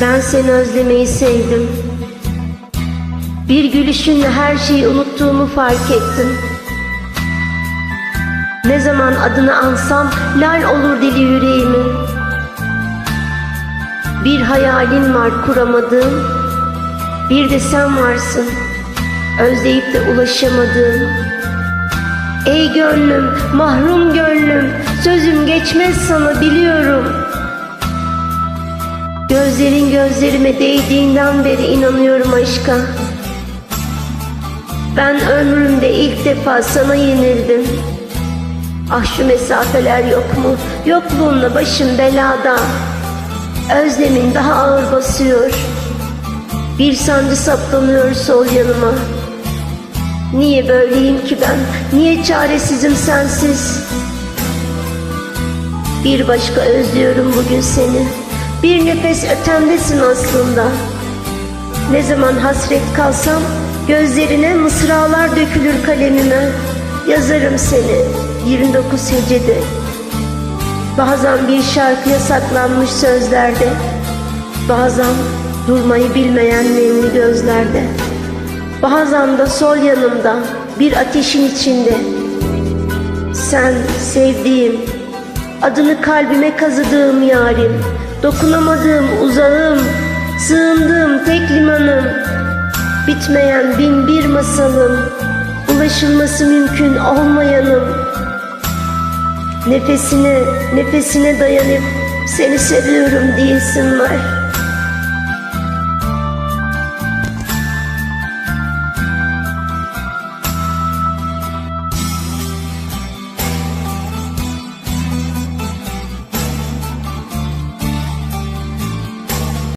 Ben seni özlemeyi sevdim. Bir gülüşünle her şeyi unuttuğumu fark ettim. Ne zaman adını ansam lal olur dili yüreğimin. Bir hayalin var kuramadığım, bir de sen varsın özleyip de ulaşamadığım. Ey gönlüm, mahrum gönlüm, sözüm geçmez sana biliyorum. Gözlerin gözlerime değdiğinden beri inanıyorum aşka. Ben ömrümde ilk defa sana yenildim. Ah şu mesafeler yok mu? Yokluğunla başım belada. Özlemin daha ağır basıyor. Bir sancı saplanıyor sol yanıma. Niye böyleyim ki ben? Niye çaresizim sensiz? Bir başka özlüyorum bugün seni. Bir nefes ötemdesin aslında. Ne zaman hasret kalsam gözlerine mısralar dökülür kalemime. Yazarım seni 29 hecede. Bazen bir şarkıya saklanmış sözlerde. Bazen durmayı bilmeyen nemli gözlerde. Bazen de sol yanımda bir ateşin içinde. Sen sevdiğim, adını kalbime kazıdığım yarim, dokunamadığım uzağım, sığındığım tek limanım, bitmeyen bin bir masalım, ulaşılması mümkün olmayanım. Nefesine, nefesine dayanıp seni seviyorum diyesim var.